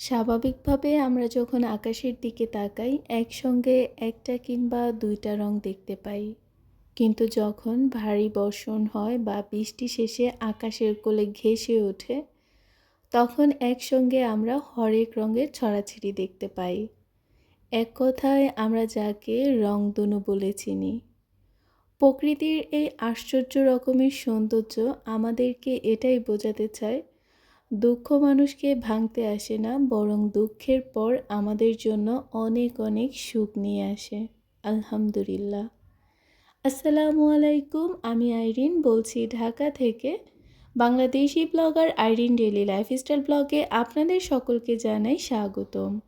স্বাভাবিকভাবে আমরা যখন আকাশের দিকে তাকাই, একসঙ্গে একটা কিংবা দুইটা রং দেখতে পাই। কিন্তু যখন ভারী বর্ষণ হয় বা বৃষ্টি শেষে আকাশের কোলে ঘেঁষে ওঠে, তখন একসঙ্গে আমরা হরেক রঙের ছড়াছিড়ি দেখতে পাই। এক কথায়, আমরা যাকে রংধনু বলে চিনি। প্রকৃতির এই আশ্চর্য রকমের সৌন্দর্য আমাদেরকে এটাই বোঝাতে চায় দুঃখ মানুষকে ভাঙতে আসে না, বরং দুঃখের পর আমাদের জন্য অনেক অনেক সুখ নিয়ে আসে। আলহামদুলিল্লাহ। আসসালামু আলাইকুম, আমি আইরিন বলছি ঢাকা থেকে। Bangladeshi blogger Irin daily lifestyle ব্লগে আপনাদের সকলকে জানাই স্বাগতম।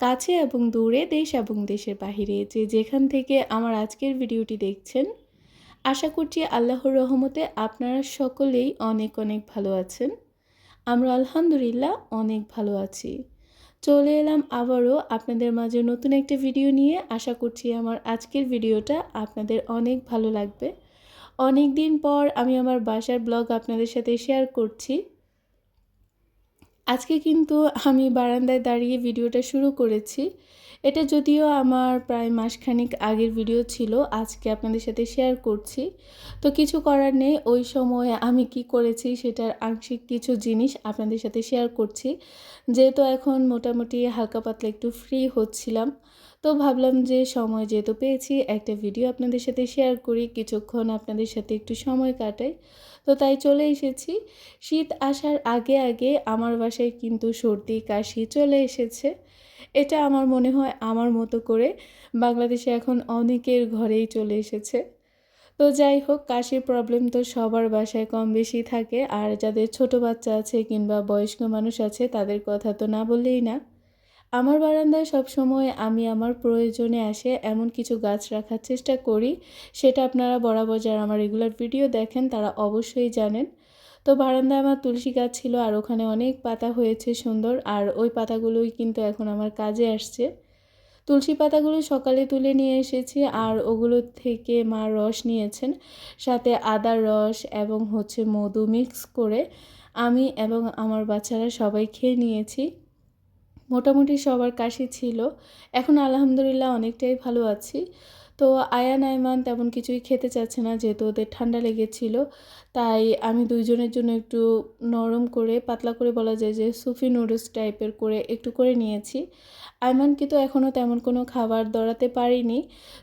কাছে এবং দূরে, দেশ এবং দেশের বাহিরে যে যেখান থেকে আমার আজকের ভিডিওটি দেখছেন, আশা করছি আল্লাহর রহমতে আপনারা সকলেই অনেক অনেক ভালো আছেন। আমরা আলহামদুলিল্লাহ অনেক ভালো আছি। চলে এলাম আবারও আপনাদের মাঝে নতুন একটা ভিডিও নিয়ে। আশা করছি আমার আজকের ভিডিওটা আপনাদের অনেক ভালো লাগবে। অনেক দিন পর আমি আমার বাসার ব্লগ আপনাদের সাথে শেয়ার করছি। আজকে কিন্তু আমি বারান্দায় দাঁড়িয়ে ভিডিওটা শুরু করেছি। এটা যদিও আমার প্রায় মাসখানিক আগের ভিডিও ছিল, আজকে আপনাদের সাথে শেয়ার করছি। তো কিছু করার নেই, ওই সময়ে আমি কি করেছি সেটার আংশিক কিছু জিনিস আপনাদের সাথে শেয়ার করছি। যেহেতু এখন মোটামুটি হালকা পাতলা একটু ফ্রি হচ্ছিলাম তো ভাবলাম যে সময় যেহেতু পেয়েছি, একটা ভিডিও আপনাদের সাথে শেয়ার করি। কিছুক্ষণ আপনাদের সাথে একটু সময় কাটাই। তো তাই চলে এসেছি। শীত আসার আগে আগে আমার বাসায় কিন্তু সর্দি, কাশি চলে এসেছে। এটা আমার মনে হয় আমার মতো করে বাংলাদেশে এখন অনেকের ঘরেই চলে এসেছে। তো যাই হোক, কাশির প্রবলেম তো সবার বাসায় কম বেশি থাকে। আর যাদের ছোট বাচ্চা আছে কিংবা বয়স্ক মানুষ আছে, তাদের কথা তো না বললেই না। আমার বারান্দায় সবসময় আমি আমার প্রয়োজনে আসে এমন কিছু গাছ রাখার চেষ্টা করি, সেটা আপনারা বরাবর যারা আমার রেগুলার ভিডিও দেখেন তারা অবশ্যই জানেন। তো বারান্দায় আমার তুলসী গাছ ছিল আর ওখানে অনেক পাতা হয়েছে সুন্দর, আর ওই পাতাগুলোই কিন্তু এখন আমার কাজে আসছে। তুলসী পাতাগুলো সকালে তুলে নিয়ে এসেছি আর ওগুলো থেকে মা রস নিয়েছেন, সাথে আদার রস এবং হচ্ছে মধু মিক্স করে আমি এবং আমার বাচ্চারা সবাই খেয়ে নিয়েছি। মোটামুটি সবার কাশি ছিল। এখন আলহামদুলিল্লাহ অনেকটাই ভালো আছি। তো আয়া আয়মান তেমন কিছুই খেতে চাচ্ছে না যেহেতু ওদের ঠান্ডা লেগেছিল। তাই আমি দুইজনের জন্য একটু নরম করে, পাতলা করে বলা যায় যে সুফি নুডলস টাইপের করে একটু করে নিয়েছি। আয়মান কিন্তু এখনও তেমন কোনো খাবার দরাতে পারিনি।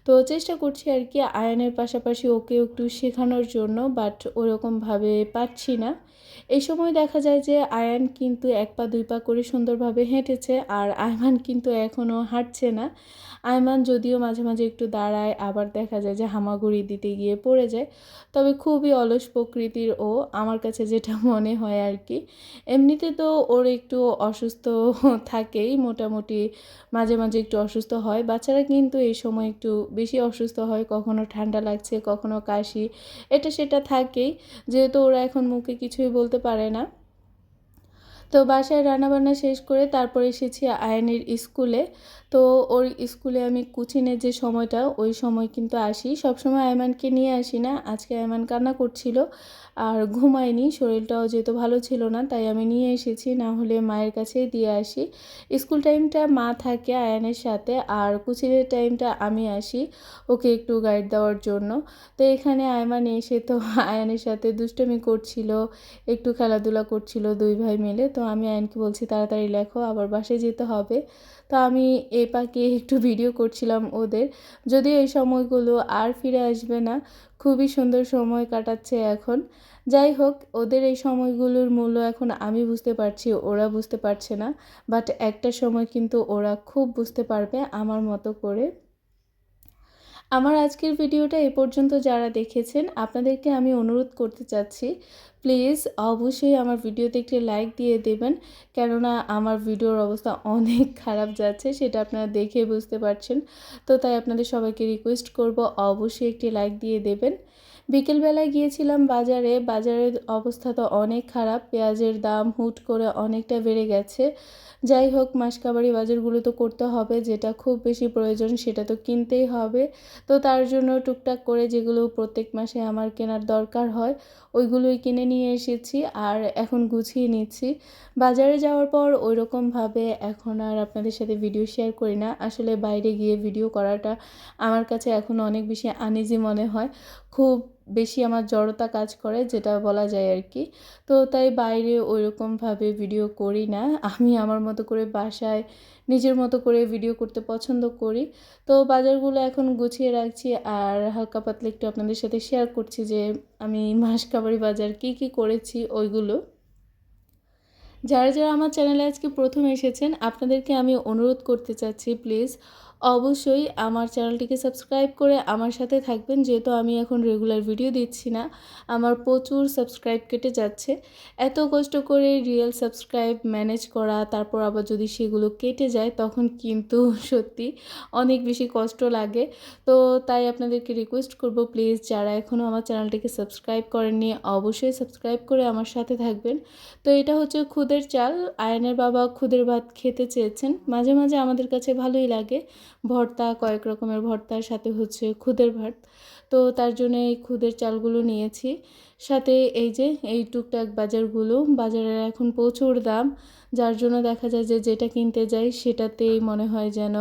তো চেষ্টা করছি আর কি আয়নের পাশাপাশি ওকে একটু শেখানোর জন্য বাট ওরকমভাবে পারছি না। এই সময় দেখা যায় যে আয়ান কিন্তু এক পা দুই পা করে সুন্দরভাবে হেঁটেছে আর আয়মান কিন্তু এখনও হাঁটছে না। আয়মান যদিও মাঝে মাঝে একটু দাঁড়ায়, আবার দেখা যায় যে হামাগুড়ি দিতে গিয়ে পড়ে যায়। তবে খুবই অলস প্রকৃতির ও আমার কাছে যেটা মনে হয় আর কি। এমনিতে তো ওর একটু অসুস্থ থাকেই, মোটামুটি মাঝে মাঝে একটু অসুস্থ হয়। বাচ্চারা কিন্তু এই সময় একটু বেশি অসুস্থ হয়, কখনো ঠান্ডা লাগছে, কখনো কাশি, এটা সেটা থাকেই। যেহেতু ওরা এখন মুখে কিছুই বলতে পারে না। তো বাসায় রান্নাবান্না শেষ করে তারপর এসেছি আয়নের স্কুলে। তো ওর স্কুলে আমি কুচিনের যে সময়টা, ওই সময় কিন্তু আসি। সবসময় আয়মানকে নিয়ে আসি না। আজকে আয়মান কান্না করছিল আর ঘুমায়নি, শরীরটাও যেহেতু ভালো ছিল না, তাই আমি নিয়ে এসেছি। না হলে মায়ের কাছে দিয়ে আসি। স্কুল টাইমটা মা থাকে আয়ানের সাথে আর কুচিনের টাইমটা আমি আসি ওকে একটু গাইড দেওয়ার জন্য। তো এখানে আয়মান এসে তো আয়ানের সাথে দুষ্টমি করছিল, একটু খেলাধুলা করছিল দুই ভাই মিলে। তো আমি আয়নকে বলছি, তাড়াতাড়ি লেখো, আবার বাসে যেতে হবে। তো আমি এ পাকে একটু ভিডিও করছিলাম ওদের। যদি এই সময়গুলো আর ফিরে আসবে না, খুবই সুন্দর সময় কাটাচ্ছে এখন। যাই হোক, ওদের এই সময়গুলোর মূল্য এখন আমি বুঝতে পারছি, ওরা বুঝতে পারছে না। বাট একটা সময় কিন্তু ওরা খুব বুঝতে পারবে আমার মতো করে। আমার আজকের ভিডিওটা এ পর্যন্ত যারা দেখেছেন, আপনাদেরকে আমি অনুরোধ করতে চাচ্ছি, প্লিজ অবশ্যই আমার ভিডিওতে একটি লাইক দিয়ে দেবেন, কেননা আমার ভিডিওর অবস্থা অনেক খারাপ যাচ্ছে, সেটা আপনারা দেখে বুঝতে পারছেন। তো তাই আপনাদের সবাইকে রিকোয়েস্ট করব, অবশ্যই একটি লাইক দিয়ে দেবেন। বিকেলবেলায় গিয়েছিলাম বাজারে। বাজারের অবস্থা তো অনেক খারাপ। পেঁয়াজের দাম হুট করে অনেকটা বেড়ে গেছে। যাই হোক মাসকাবারি বাজারগুলো তো করতে হবে। যেটা খুব বেশি প্রয়োজন সেটা তো কিনতেই হবে। তো তার জন্য টুকটাক করে যেগুলো প্রত্যেক মাসে আমার কেনার দরকার হয়, ওইগুলোই কিনে নিয়ে এসেছি আর এখন গুছিয়ে নিচ্ছি। বাজারে যাওয়ার পর ওই রকমভাবে এখন আর আপনাদের সাথে ভিডিও শেয়ার করি না। আসলে বাইরে গিয়ে ভিডিও করাটা আমার কাছে এখন অনেক বেশি আনইজি মনে হয়। খুব বেশি আমার জড়তা কাজ করে, যেটা বলা যায় আর কি তো তাই বাইরে ওইরকমভাবে ভিডিও করি না। আমি আমার মতো করে বাসায় নিজের মতো করে ভিডিও করতে পছন্দ করি। তো বাজারগুলো এখন গুছিয়ে রাখছি আর হালকা পাতলা একটু আপনাদের সাথে শেয়ার করছি যে আমি মাসকাবাড়ি বাজার কি কি করেছি ওইগুলো। যারা যারা আমার চ্যানেলে আজকে প্রথম এসেছেন, আপনাদেরকে আমি অনুরোধ করতে চাচ্ছি প্লিজ অবশ্যই আমার চ্যানেলটিকে সাবস্ক্রাইব করে আমার সাথে থাকবেন, যেহেতু আমি এখন রেগুলার ভিডিও দিচ্ছি না। আমার প্রচুর সাবস্ক্রাইব কেটে যাচ্ছে। এত কষ্ট করে রিয়েল সাবস্ক্রাইব ম্যানেজ করা, তারপর আবার যদি সেগুলো কেটে যায়, তখন কিন্তু সত্যি অনেক বেশি কষ্ট লাগে। তো তাই আপনাদেরকে রিকোয়েস্ট করব প্লিজ যারা এখনও আমার চ্যানেলটিকে সাবস্ক্রাইব করেননি, অবশ্যই সাবস্ক্রাইব করে আমার সাথে থাকবেন। তো এটা হচ্ছে খুদের চাল। আয়নের বাবা খুদের ভাত খেতে চেয়েছেন। মাঝে মাঝে আমাদের কাছে ভালোই লাগে। ভর্তা, কয়েক রকমের ভর্তার সাথে হচ্ছে খুদের ভাত। তো তার জন্য এই খুদের চালগুলো নিয়েছি। সাথে এই যে, এই টুকটাক বাজারগুলো, বাজারের এখন প্রচুর দাম। যার জন্য দেখা যায় যে, যেটা কিনতে যাই সেটাতেই মনে হয় যেন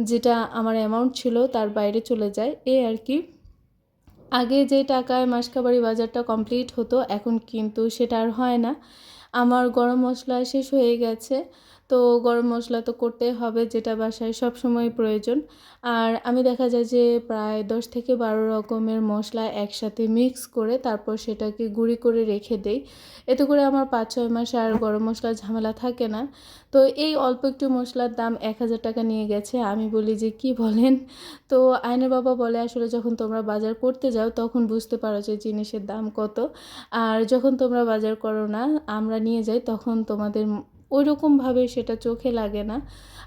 যেটা আমার অ্যামাউন্ট ছিল তার বাইরে চলে যায়। এ আর কি। আগে যে টাকায় মাসকাবাড়ি বাজারটা কমপ্লিট হতো, এখন কিন্তু সেটা আর হয় না। আমার গরম মশলা শেষ হয়ে গেছে। তো গরম মশলা তো করতে হবে, যেটা বাসায় সব সময় প্রয়োজন। আর আমি দেখা যায় যে প্রায় দশ থেকে বারো রকমের মশলা একসাথে মিক্স করে তারপর সেটাকে গুঁড়ি করে রেখে দেই। এতে করে আমার পাঁচ ছয় মাস আর গরম মশলার ঝামেলা থাকে না। তো এই অল্প একটু মশলার দাম এক হাজার টাকা নিয়ে গেছে, আমি বলি যে কি বলেন? তো আইনের বাবা বলে, আসলে যখন তোমরা বাজার করতে যাও, তখন বুঝতে পারো যে জিনিসের দাম কত। আর যখন তোমরা বাজার করো না, আমরা নিয়ে যাই, তখন তোমাদের ওই রকমভাবে সেটা চোখে লাগে না।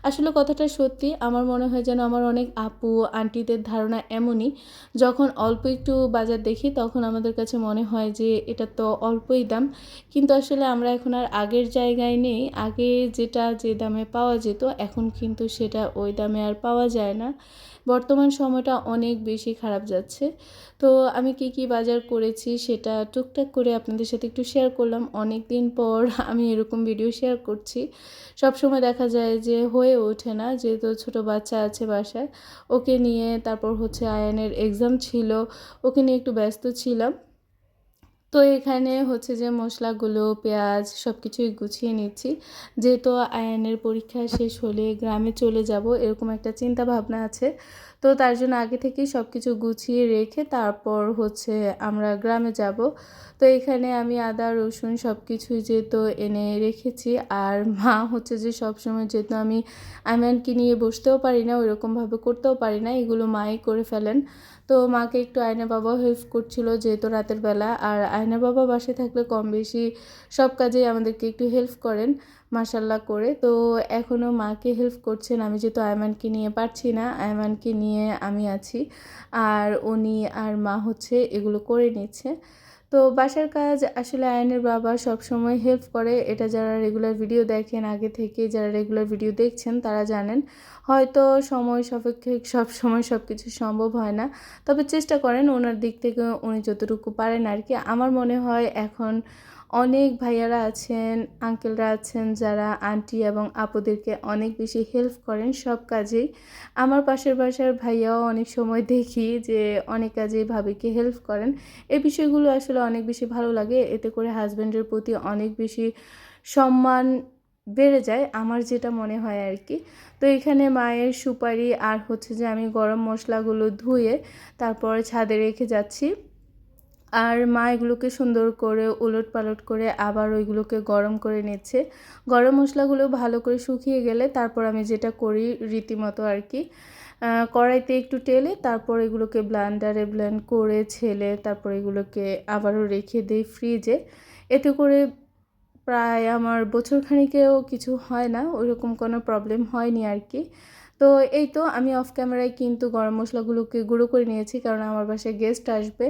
আসলে কথাটা সত্যি, আমার মনে হয় যেন আমার অনেক আপু, আন্টিদের ধারণা এমনই, যখন অল্প একটু বাজার দেখি তখন আমাদের কাছে মনে হয় যে এটা তো অল্পই দাম। কিন্তু আসলে আমরা এখন আর আগের জায়গায় নেই, আগে যেটা যে দামে পাওয়া যেত, এখন কিন্তু সেটা ওই দামে আর পাওয়া যায় না। বর্তমান সময়টা অনেক বেশি খারাপ যাচ্ছে। তো আমি কি কি বাজার করেছি সেটা টুকটাক করে আপনাদের সাথে একটু শেয়ার করলাম। অনেক দিন পর আমি এরকম ভিডিও শেয়ার করছি। সব সময় দেখা যায় যে হয়ে ওঠে না, যেহেতু ছোট বাচ্চা আছে বাসায়। ওকে নিয়ে তারপর হচ্ছে আয়নের এক্সাম ছিল। ওকে নিয়ে একটু ব্যস্ত ছিলাম। তো এখানে হচ্ছে যে মশলাগুলো, পেঁয়াজ সব কিছুই গুছিয়ে নিচ্ছি। যেহেতু আয়নের পরীক্ষা শেষ হলে গ্রামে চলে যাব, এরকম একটা চিন্তা ভাবনা আছে। তো তার জন্য আগে থেকেই সব কিছু গুছিয়ে রেখে তারপর হচ্ছে আমরা গ্রামে যাব। তো এখানে আমি আদা, রসুন সব কিছুই যেহেতু এনে রেখেছি, আর মা হচ্ছে যে সব সময় যেহেতু আমি আইমানকে নিয়ে বসতেও পারি না, ওইরকমভাবে করতেও পারি না, এগুলো মাই করে ফেলেন। তো মাকে একটু আয়না বাবা হেল্প করছিল যেহেতু রাতের বেলা। আর আয়না বাবা বাসে থাকলে কম বেশি সব কাজেই আমাদেরকে একটু হেল্প করেন মাসাল্লাহ করে। তো এখনও মাকে হেল্প করছেন, আমি যেহেতু আয়মানকে নিয়ে পারছি না, আয়মানকে নিয়ে আমি আছি। আর উনি আর মা হচ্ছে এগুলো করে নিচ্ছে। তো বাসার কাজ আসলে আয়নের বাবা সব সময় হেল্প করে। এটা যারা রেগুলার ভিডিও দেখেন, আগে থেকে যারা রেগুলার ভিডিও দেখছেন তারা জানেন। হয়তো সময় সাপেক্ষে সব সময় সব কিছু সম্ভব হয় না। তবে চেষ্টা করেন ওনার দিক থেকে উনি যতটুকু পারেন আর কি আমার মনে হয় এখন অনেক ভাইয়ারা আছেন আঙ্কেলরা আছেন যারা আন্টি এবং আপুদেরকে অনেক বেশি হেল্প করেন সব কাজেই। আমার পাশের বাসার ভাইয়াও অনেক সময় দেখি যে অনেক কাজেই ভাবিকে হেল্প করেন। এই বিষয়গুলো আসলে অনেক বেশি ভালো লাগে, এতে করে হাজব্যান্ডের প্রতি অনেক বেশি সম্মান বেড়ে যায়, আমার যেটা মনে হয় আর কি তো এখানে মায়ের সুপারি আর হচ্ছে যে আমি গরম মশলাগুলো ধুয়ে তারপরে ছাদে রেখে যাচ্ছি। আর মা এগুলোকে সুন্দর করে উলট পালট করে আবার ওইগুলোকে গরম করে নিচ্ছে। গরম মশলাগুলো ভালো করে শুকিয়ে গেলে তারপর আমি যেটা করি রীতিমতো আর কি কড়াইতে একটু টেলে তারপর এগুলোকে ব্লান্ডারে ব্লেন্ড করে ছেলে তারপর এগুলোকে আবারও রেখে দিই ফ্রিজে। এতে করে প্রায় আমার বছর খানিকেও কিছু হয় না, ওইরকম কোনো প্রবলেম হয়নি আর কি। তো এই তো আমি অফ ক্যামেরায় কিন্তু গরম মশলাগুলোকে গুঁড়ো করে নিয়েছি, কারণ আমার বাসায় গেস্ট আসবে।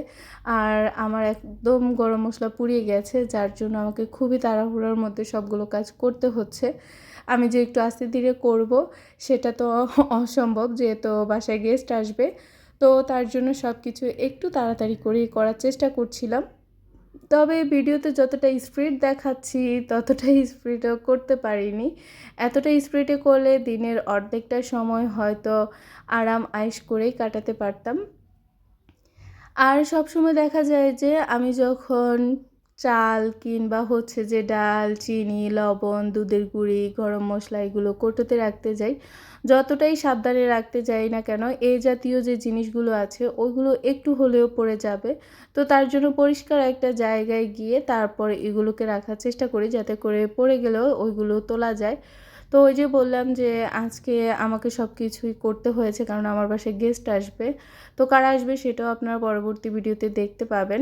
আর আমার একদম গরম মশলা পুড়িয়ে গেছে, যার জন্য আমাকে খুবই তাড়াহুড়োর মধ্যে সবগুলো কাজ করতে হচ্ছে। আমি যে একটু আস্তে ধীরে করব, সেটা তো অসম্ভব, যেহেতু বাসায় গেস্ট আসবে। তো তার জন্য সব কিছু একটু তাড়াতাড়ি করে করার চেষ্টা করছিলাম। তবে ভিডিওতে যতটা স্পিড দেখাচ্ছি, ততটা স্পিডও করতে পারিনি। এতটা স্পিডে করলে দিনের অর্ধেকটা সময় হয়তো আরাম আয়েস করেই কাটাতে পারতাম। আর সবসময় দেখা যায় যে, আমি যখন চাল কিংবা হচ্ছে যে ডাল, চিনি, লবণ, দুধের গুঁড়ি, গরম মশলা এগুলো কোটোতে রাখতে যাই। যতটাই সাবধানে রাখতে যাই না কেন, এই জাতীয় যে জিনিসগুলো আছে ওইগুলো একটু হলেও পড়ে যাবে। তো তার জন্য পরিষ্কার একটা জায়গায় গিয়ে তারপর এগুলোকে রাখার চেষ্টা করি যাতে করে পড়ে গেলেও ওইগুলো তোলা যায়। তো ওই যে বললাম যে আজকে আমাকে সব কিছুই করতে হয়েছে, কারণ আমার বাসায় গেস্ট আসবে। তো কারা আসবে সেটাও আপনারা পরবর্তী ভিডিওতে দেখতে পাবেন।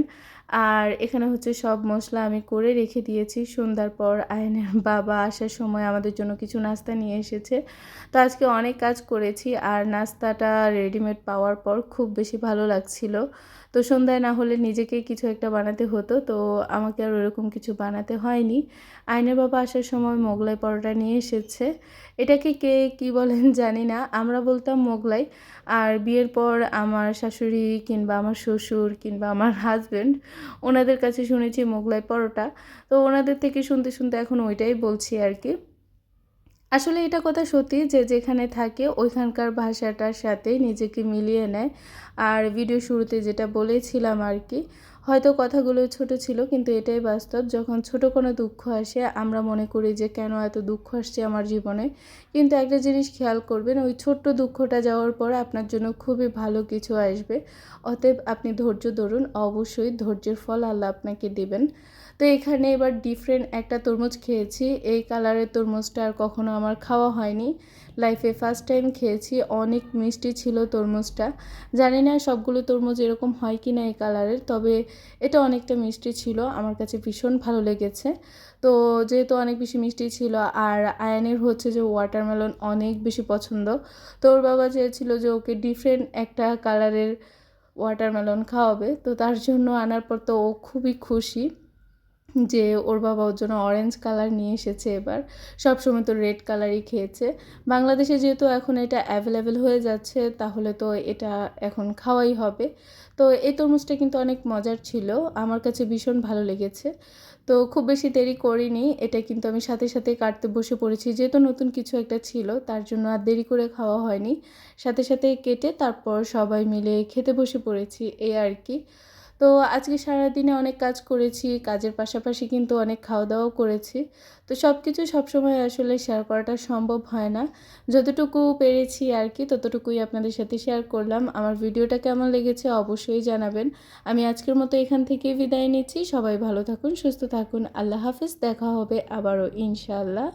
আর এখানে হচ্ছে সব মশলা আমি করে রেখে দিয়েছি। সন্ধ্যার পর আয়নের বাবা আসার সময় আমাদের জন্য কিছু নাস্তা নিয়ে এসেছে। তো আজকে অনেক কাজ করেছি, আর নাস্তাটা রেডিমেড পাওয়ার পর খুব বেশি ভালো লাগছিল। তো সন্ধ্যায় না হলে নিজেকেই কিছু একটা বানাতে হতো, তো আমাকে আর ওরকম কিছু বানাতে হয়নি। আইনের বাবা আসার সময় মোগলাই পরোটা নিয়ে এসেছে। এটাকে কে, কি বলেন জানি না, আমরা বলতাম মোগলাই। আর বিয়ের পর আমার শাশুড়ি কিংবা আমার শ্বশুর কিংবা আমার হাজব্যান্ড ওনাদের কাছে শুনেছি মোগলাই পরোটা। তো ওনাদের থেকে শুনতে শুনতে এখন ওইটাই বলছি আর কি। আসলে এটা কথা সত্যি যে যেখানে থাকে ওইখানকার ভাষাটার সাথে নিজেকে মিলিয়ে নেয়। আর ভিডিও শুরুতে যেটা বলেছিলাম আর কি হয়তো কথাগুলো ছোট ছিল কিন্তু এটাই বাস্তব, যখন ছোট কোনো দুঃখ আসে, আমরা মনে করি যে কেন এত দুঃখ আসছে আমার জীবনে? কিন্তু একটা জিনিস খেয়াল করবেন, ওই ছোট্ট দুঃখটা যাওয়ার পর আপনার জন্য খুবই ভালো কিছু আসবে। অতএব আপনি ধৈর্য ধরুন, অবশ্যই ধৈর্যের ফল আল্লাহ আপনাকে দেবেন। তো এখানে এবার ডিফারেন্ট একটা তরমুজ খেয়েছি। এই কালারের তরমুজটা আর কখনো আমার খাওয়া হয়নি। লাইফে ফার্স্ট টাইম খেয়েছি, অনেক মিষ্টি ছিল তরমুজটা। জানি না সবগুলো তরমুজ এরকম হয় কি না এই কালারের তবে এটা অনেকটা মিষ্টি ছিল, আমার কাছে ভীষণ ভালো লেগেছে। তো যেহেতু অনেক বেশি মিষ্টি ছিল, আর আয়নের হচ্ছে যে ওয়াটারমেলন অনেক বেশি পছন্দ, তো ওর বাবা চেয়েছিল যে ওকে ডিফারেন্ট একটা কালারের ওয়াটারমেলন খাওয়াবে, তো তার জন্য আনার পর তো ও খুবই খুশি। যে ওর বাবা ওর জন্য অরেঞ্জ কালার নিয়ে এসেছে এবার। সবসময় তো রেড কালারই খেয়েছে। বাংলাদেশে যেহেতু এখন এটা অ্যাভেলেবেল হয়ে যাচ্ছে, তাহলে তো এটা এখন খাওয়াই হবে। তো এই তরমুজটা কিন্তু অনেক মজার ছিল। আমার কাছে ভীষণ ভালো লেগেছে। তো খুব বেশি দেরি করিনি। এটা কিন্তু আমি সাথে সাথে কাটতে বসে পড়েছি। যেহেতু নতুন কিছু একটা ছিল, তার জন্য আর দেরি করে খাওয়া হয়নি। সাথে সাথে কেটে তারপর সবাই মিলে খেতে বসে পড়েছি। এই আর কি। তো আজকে সারাদিনে অনেক কাজ করেছি, কাজের পাশাপাশি কিন্তু অনেক খাওয়া দাওয়াও করেছি। তো সব কিছু সবসময় আসলে শেয়ার করাটা সম্ভব হয় না। যতটুকু পেরেছি আর কি ততটুকুই আপনাদের সাথে শেয়ার করলাম। আমার ভিডিওটা কেমন লেগেছে অবশ্যই জানাবেন। আমি আজকের মতো এখান থেকে বিদায় নিচ্ছি। সবাই ভালো থাকুন, সুস্থ থাকুন। আল্লাহ হাফিজ। দেখা হবে আবারও, ইনশাআল্লাহ।